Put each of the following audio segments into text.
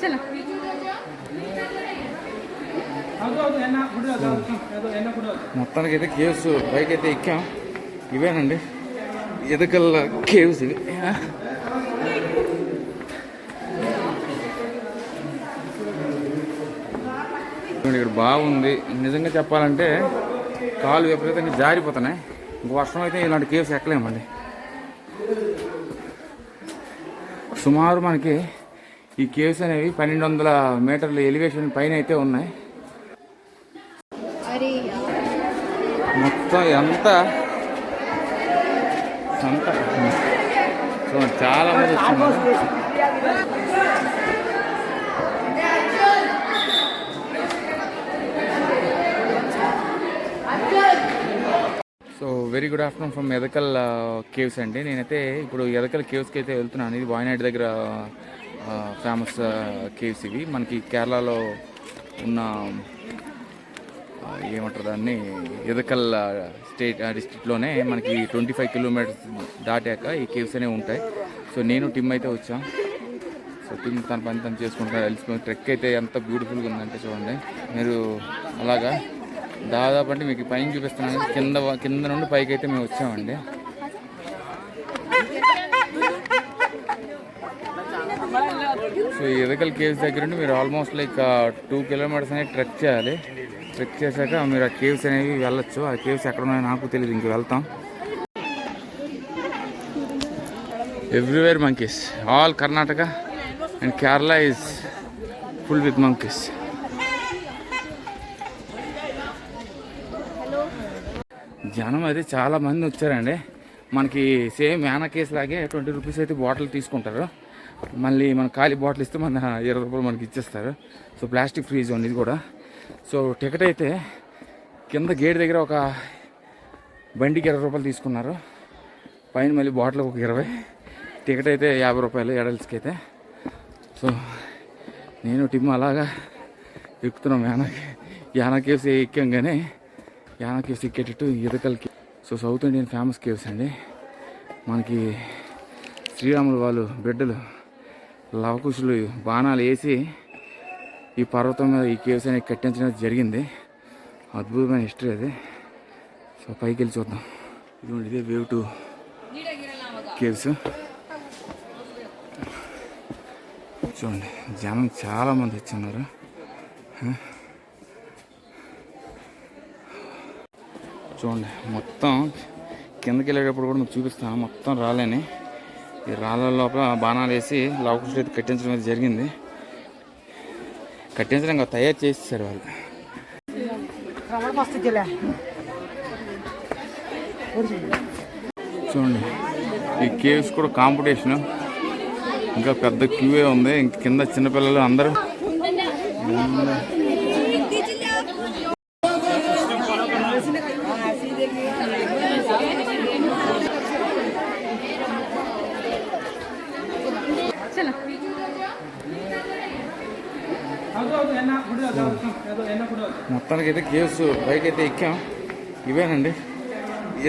చలో. మొత్తానికి అయితే కేవ్స్ పైకి అయితే ఎక్కాం. ఇవేనండి? ఎదకల్ కేవ్స్ ఇవి. చూడండి, ఇక్కడ బాగుంది. నిజంగా చెప్పాలంటే కాలు విపరీతంగా జారిపోతున్నాయి. ఇంక వర్షం అయితే ఇలాంటి కేవ్స్ ఎక్కలేమండి. సుమారు మనకి ఈ కేవ్స్ అనేవి పన్నెండు వందల మీటర్ల ఎలివేషన్ పైన అయితే ఉన్నాయి మొత్తం ఎంత? అంత చాలా మంది వచ్చింది so very good afternoon from Edakkal caves అండి. నేనైతే ఇప్పుడు ఎదకల్ కేవ్స్కి అయితే వెళ్తున్నాను. ఇది వాయనాడ్ దగ్గర ఫేమస్ కేవ్స్ ఇవి మనకి కేరళలో ఉన్న ఏమంటారు దాన్ని ఎదకల్ స్టేట్ డిస్ట్రిక్ట్లోనే మనకి ట్వంటీ ఫైవ్ కిలోమీటర్స్ దాటాక ఈ కేవ్స్ అనేవి ఉంటాయి. సో నేను టిమ్ అయితే వచ్చాం. సో టిమ్ తన పని తను చేసుకుంటాను వెళ్ళిపోయి ట్రెక్ అయితే ఎంత బ్యూటిఫుల్గా ఉందంటే చూడండి. మీరు అలాగా దాదాపు అంటే మీకు పైన చూపిస్తున్నాను. కింద కింద నుండి పైకి అయితే మేము వచ్చామండి. సో ఈ ఎదకల్ కేవ్స్ దగ్గర నుండి మీరు ఆల్మోస్ట్ లైక్ టూ కిలోమీటర్స్ అనేది ట్రెక్ చేయాలి. ట్రెక్ చేశాక మీరు ఆ కేవ్స్ అనేవి వెళ్ళొచ్చు. ఆ కేవ్స్ ఎక్కడ ఉన్నాయో నాకు తెలియదు ఇంక వెళ్తాం. Everywhere monkeys all Karnataka and Kerala is full with monkeys జనం అయితే చాలా మంది వచ్చారండి. మనకి సేమ్ యానా కేసు లాగే ట్వంటీ రూపీస్ అయితే బాటిల్ తీసుకుంటారు. మళ్ళీ మన ఖాళీ బాటిల్ ఇస్తే మన ఇరవై రూపాయలు మనకి ఇచ్చేస్తారు. సో ప్లాస్టిక్ ఫ్రీ జోన్ ఇది కూడా. సో టికెట్ అయితే కింద గేట్ దగ్గర ఒక బండికి ఇరవై రూపాయలు తీసుకున్నారు. పైన మళ్ళీ బాటిల్ ఒక ఇరవై. టికెట్ అయితే యాభై రూపాయలు ఎడల్స్కి అయితే. సో నేను టిమ్ అలాగా ఎక్కుతున్నాం యానాకి. యానా కేవ్స్ ఎక్కాం కానీ యానా కేవ్స్ ఎక్కేటట్టు ఎదకల్కి so south Indian famous caves అండి. మనకి శ్రీరాములు వాళ్ళు బిడ్డలు లవకుశులు బాణాలు వేసి ఈ పర్వతం మీద ఈ కేవ్స్ అనేవి కట్టించడం జరిగింది. అద్భుతమైన హిస్టరీ అది. సో పైకి వెళ్ళి చూద్దాం. ఇదిగోండి ఇదే వేవ్ టు కేవ్స్. చూడండి జనం చాలా మంది వచ్చిన్నారు చూడండి మొత్తం కిందకి వెళ్ళేటప్పుడు కూడా మీకు చూపిస్తాను మొత్తం రాలేని ఈ రాళ్ళ లోపల బాణాలు వేసి లవకుశులు అయితే కట్టించడం అయితే జరిగింది. కట్టించడం ఇంకా తయారు చేసేసారు వాళ్ళు. చూడండి ఈ కేవ్స్ కూడా కాంపిటీషన్. ఇంకా పెద్ద క్యూఏ ఉంది. ఇంక కింద చిన్నపిల్లలు అందరూ. మొత్తానికి అయితే కేవ్స్ బైక్ అయితే ఎక్కాం. ఇవేనండి.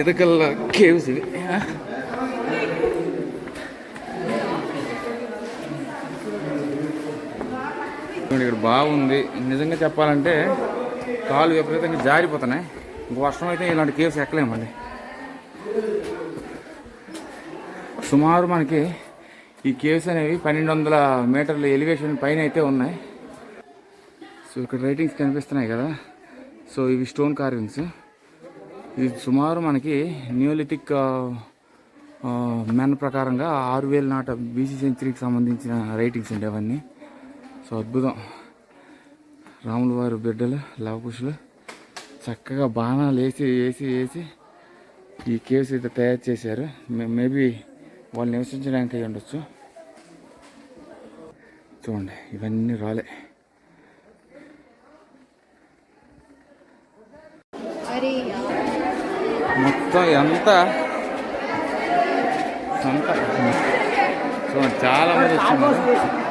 ఎదకల్ల కేవ్స్ ఇవి. చూడండి, ఇక్కడ బాగుంది. నిజంగా చెప్పాలంటే కాలు విపరీతంగా జారిపోతున్నాయి. ఇంక వర్షం అయితే ఇలాంటి కేవ్స్ ఎక్కలేమండి. సుమారు మనకి ఈ కేవ్స్ అనేవి పన్నెండు వందల మీటర్ల ఎలివేషన్ పైన అయితే ఉన్నాయి. సో ఇక్కడ రైటింగ్స్ కనిపిస్తున్నాయి కదా. సో ఇవి స్టోన్ కార్వింగ్స్ ఇది సుమారు మనకి న్యూలిథిక్ మెన్ ప్రకారంగా ఆరు వేల నాట బీసీ సెంచరీకి సంబంధించిన రైటింగ్స్ అండి అవన్నీ. సో అద్భుతం. రాముల వారి బిడ్డలు లవకుశులు చక్కగా బాణాలు వేసి వేసి వేసి ఈ కేవ్స్ అయితే తయారు చేశారు. మేబీ వాళ్ళు నివసించడానికి అయి ఉండొచ్చు. చూడండి ఇవన్నీ రాలే. మొత్తం ఎంత? అంత చాలా మంది వచ్చింది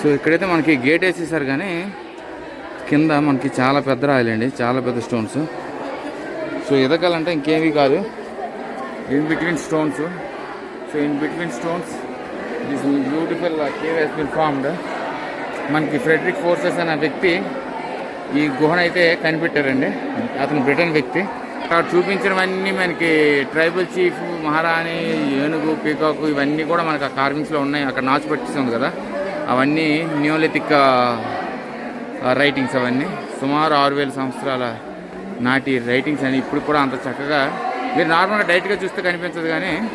సో ఇక్కడైతే మనకి గేట్ వేసేసారు కానీ కింద మనకి చాలా పెద్ద రాయలండి చాలా పెద్ద స్టోన్స్ సో ఎదగాలంటే ఇంకేమీ కాదు. In between stones so in between stones this beautiful cave has been formed మనకి ఫ్రెడరిక్ ఫోర్సెస్ అనే వ్యక్తి ఈ గుహనైతే కనిపెట్టారండి. అతను బ్రిటన్ వ్యక్తి. అక్కడ చూపించినవన్నీ మనకి ట్రైబల్ చీఫ్ మహారాణి ఏనుగు పీకాకు ఇవన్నీ కూడా మనకి ఆ కార్వింగ్స్లో ఉన్నాయి. అక్కడ నాచు పట్టిస్తుంది కదా. అవన్నీ న్యూలిథిక్ రైటింగ్స్ అవన్నీ. సుమారు ఆరు వేల సంవత్సరాల నాటి రైటింగ్స్ అని ఇప్పుడు కూడా అంత చక్కగా మీరు నార్మల్గా డైరెక్ట్గా చూస్తే కనిపించదు కానీ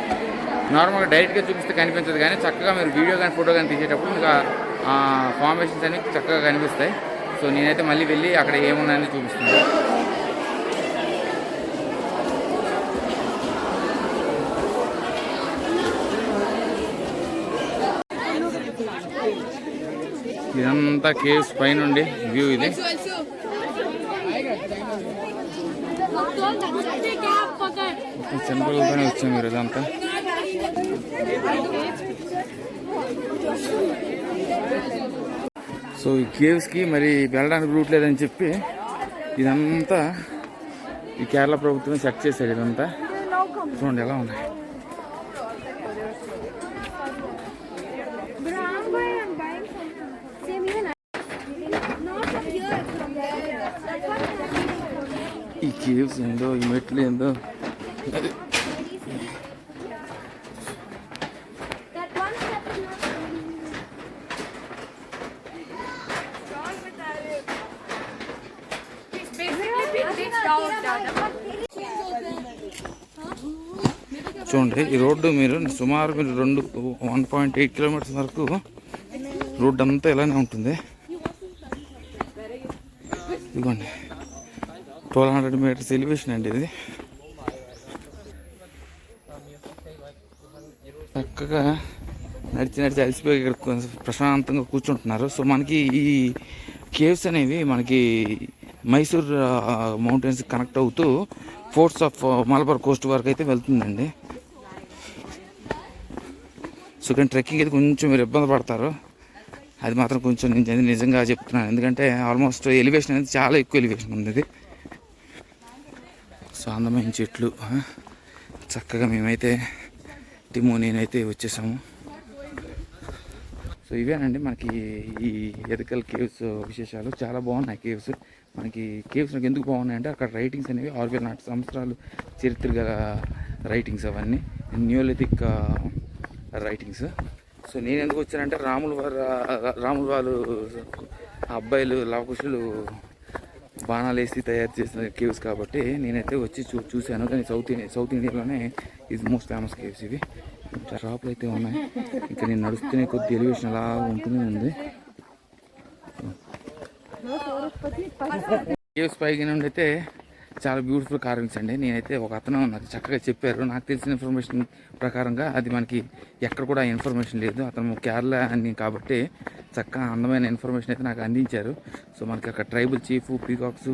నార్మల్గా డైరెక్ట్గా చూపిస్తే కనిపించదు కానీ చక్కగా మీరు వీడియో కానీ ఫోటో కానీ తీసేటప్పుడు మీకు ఆ- ఫార్మేషన్స్ అన్ని చక్కగా కనిపిస్తాయి. సో నేనైతే మళ్ళీ వెళ్ళి అక్కడ ఏమున్నాయని చూపిస్తాను. ఇదంతా కేవ్స్ పైనుండి వ్యూ ఇది. చిన్నపిల్లలతోనే వచ్చాం మీరు ఇదంతా. సో ఈ కేవ్స్కి మరి వెళ్ళడానికి రూట్ లేదని చెప్పి ఇదంతా ఈ కేరళ ప్రభుత్వం సెట్ చేశారు ఇదంతా. చూడండి ఎలా ఉన్నాయి. ఈ కేవ్స్ ఏందో ఈ మెట్లు ఏందో. చూడండి ఈ రోడ్డు మీరు సుమారు మీరు రెండు వన్ పాయింట్ ఎయిట్ కిలోమీటర్స్ వరకు రోడ్డు అంతా ఇలానే ఉంటుంది. ఇదిగోండి ట్వెల్వ్ హండ్రెడ్ మీటర్స్ ఎలివేషన్ అండి ఇది. చక్కగా నడిచి నడిచి అలసిపోయి ఇక్కడ కొంచెం ప్రశాంతంగా కూర్చుంటున్నారు. సో మనకి ఈ కేవ్స్ అనేవి మనకి మైసూర్ మౌంటైన్స్ కనెక్ట్ అవుతూ ఫోర్ట్స్ ఆఫ్ మలబార్ కోస్ట్ వరకు అయితే వెళ్తుందండి. సో కానీ ట్రెక్కింగ్ అయితే కొంచెం మీరు ఇబ్బంది పడతారు. అది మాత్రం కొంచెం నేను నిజంగా చెప్తున్నాను. ఎందుకంటే ఆల్మోస్ట్ ఎలివేషన్ అనేది చాలా ఎక్కువ ఎలివేషన్ ఉంది ఇది సో అందమైన చెట్లు చక్కగా మేమైతే టిమో నేనైతే వచ్చేసాము. సో ఇవేనండి మనకి ఈ ఎదకల్ కేవ్స్ విశేషాలు. చాలా బాగున్నాయి కేవ్స్. మనకి కేవ్స్ నాకు ఎందుకు బాగున్నాయంటే అక్కడ రైటింగ్స్ అనేవి ఆరు వేల నాటి సంవత్సరాలు చరిత్ర గల రైటింగ్స్ అవన్నీ. న్యూలిథిక్ రైటింగ్స్ సో నేను ఎందుకు వచ్చానంటే రాముల వారు రాముల వాళ్ళు అబ్బాయిలు లవకుశులు బాణాలు వేసి తయారు చేసిన కేవ్స్ కాబట్టి నేనైతే వచ్చి చూ చూశాను. కానీ సౌత్ ఇండియా సౌత్ ఇండియాలోనే ఇది మోస్ట్ ఫేమస్ కేవ్స్ ఇవి. షాపులు అయితే ఉన్నాయి. ఇంకా నేను నడుస్తూనే కొద్ది ఎలివేషన్ అలా ఉంటూనే ఉంది. కేవ్స్ పైకి నుండి అయితే చాలా బ్యూటిఫుల్ కార్వింగ్స్ అండి. నేనైతే ఒక అతను నాకు చక్కగా చెప్పారు. నాకు తెలిసిన ఇన్ఫర్మేషన్ ప్రకారంగా అది మనకి ఎక్కడ కూడా ఇన్ఫర్మేషన్ లేదు. అతను కేరళ అని కాబట్టి చక్కగా అందమైన ఇన్ఫర్మేషన్ అయితే నాకు అందించారు. సో మనకి అక్కడ ట్రైబల్ చీఫ్ పీకాక్స్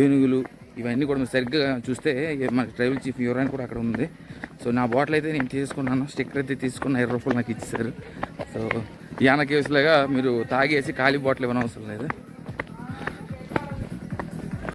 ఏనుగులు ఇవన్నీ కూడా మీరు సరిగ్గా చూస్తే మనకి ట్రైబల్ చీఫ్ యూరాన్ కూడా అక్కడ ఉంది. సో నా బాటిల్ అయితే నేను తీసుకున్నాను. స్టిక్కర్ అయితే తీసుకున్న ఇరవై రూపాయలు నాకు ఇచ్చేసారు సో యాన కేవ్స్ లాగా మీరు తాగేసి ఖాళీ బాటిల్ ఇవ్వనవసరం లేదు?